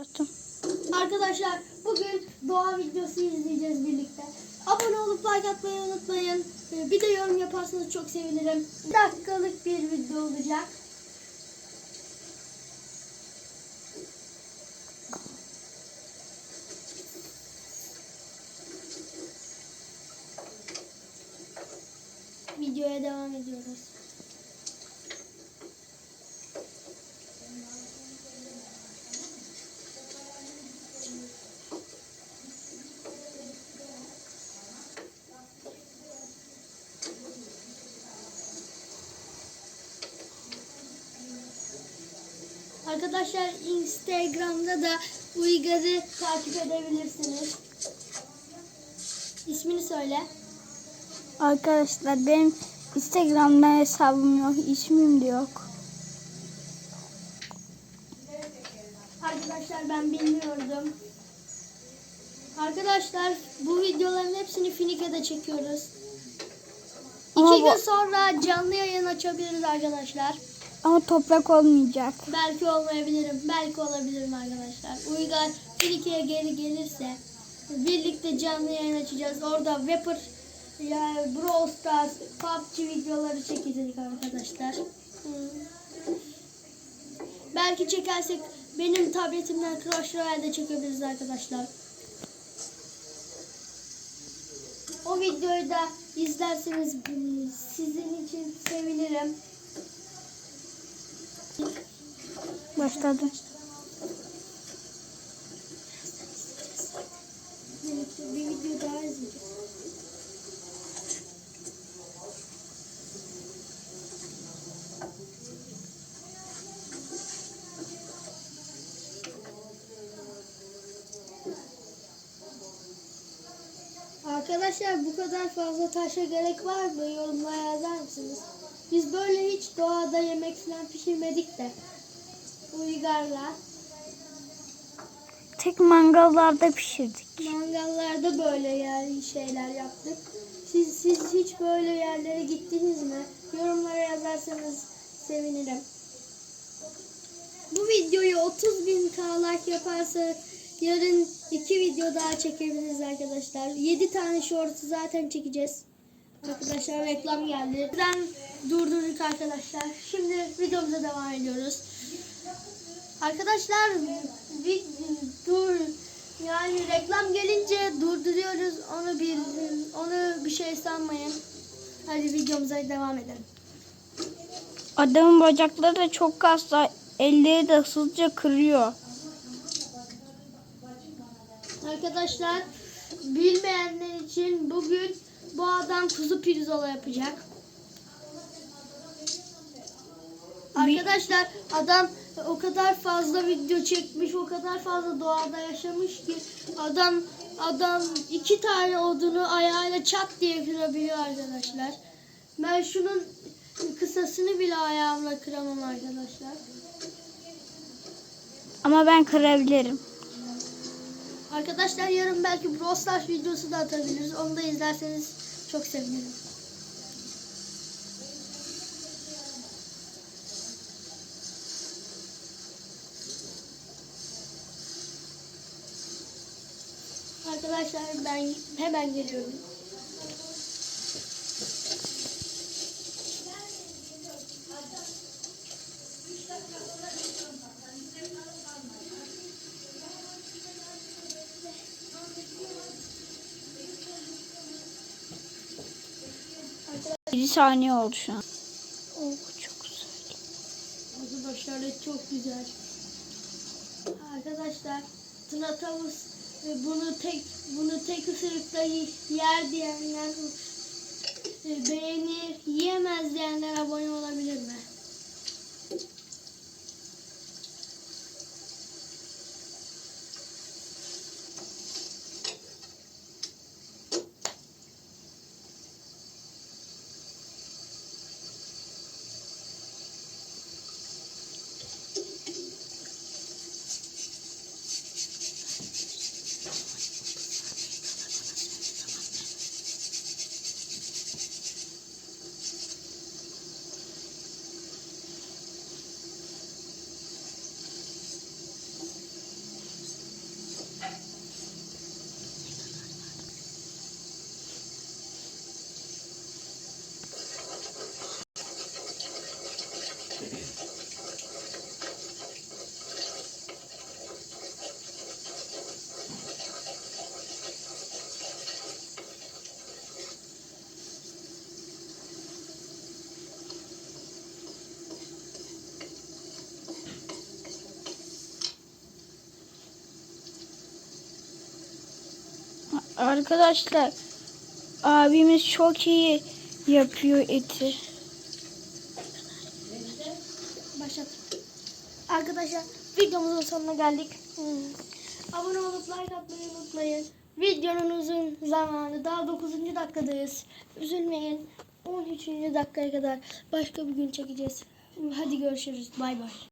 Attım. Arkadaşlar bugün doğa videosu izleyeceğiz birlikte. Abone olup like atmayı unutmayın. Ee, Bir de yorum yaparsanız çok sevinirim. Bir dakikalık bir video olacak. Videoya devam ediyoruz. Arkadaşlar Instagram'da da Uygar'ı takip edebilirsiniz. İsmini söyle. Arkadaşlar benim Instagram'dan hesabım yok. ismim de yok. Arkadaşlar ben bilmiyordum. Arkadaşlar bu videoların hepsini Finike'de çekiyoruz. Ama İki bu- gün sonra canlı yayın açabiliriz arkadaşlar. Ama toprak olmayacak. Belki olmayabilirim. Belki olabilirim arkadaşlar. Uygar Finike'ye geri gelirse birlikte canlı yayın açacağız. Orada Vapor ya Brawl Stars, PUBG videoları çekecek arkadaşlar. Hmm. Belki çekersek benim tabletimden Clash Royale'de çekebiliriz arkadaşlar. O videoyu da izlerseniz sizin için sevinirim. Başladı. Arkadaşlar bu kadar fazla taşa gerek var mı? Yorumlara yazar mısınız? Biz böyle hiç doğada yemek falan pişirmedik de. Uygarla. Tek mangallarda pişirdik. Mangallarda böyle yani şeyler yaptık. Siz, siz hiç böyle yerlere gittiniz mi? Yorumlara yazarsanız sevinirim. Bu videoyu 30 bin k like yaparsa yarın iki video daha çekebiliriz arkadaşlar. 7 tane short'u zaten çekeceğiz. Arkadaşlar reklam geldi. Ben durdurduk arkadaşlar. Şimdi videomuza devam ediyoruz. Arkadaşlar bir dur yani reklam gelince durduruyoruz. Onu bir onu bir şey sanmayın. Hadi videomuza devam edelim. Adamın bacakları da çok kaslı. Elleri de hızlıca kırıyor. Arkadaşlar bilmeyenler için bugün bu adam kuzu pirzola yapacak. Arkadaşlar adam o kadar fazla video çekmiş, o kadar fazla doğada yaşamış ki adam adam iki tane odunu ayağıyla çat diye kırabiliyor arkadaşlar. Ben şunun kısasını bile ayağımla kıramam arkadaşlar. Ama ben kırabilirim. Arkadaşlar yarın belki Brawl Stars videosu da atabiliriz. Onu da izlerseniz çok sevinirim. Arkadaşlar ben hemen geliyorum. 7 saniye oldu şu an. Oh çok güzel. Arkadaşlar çok güzel. Arkadaşlar Tuna Tavus bunu tek bunu tek ısırıkta yer diyenler e, beğenir, yiyemez diyenler abone olabilir mi? Arkadaşlar abimiz çok iyi yapıyor eti. Arkadaşlar videomuzun sonuna geldik. Hmm. Abone olup like atmayı unutmayın. Videonun uzun zamanı daha 9. dakikadayız. Üzülmeyin. 13. dakikaya kadar başka bir gün çekeceğiz. Hadi görüşürüz. Bay bay.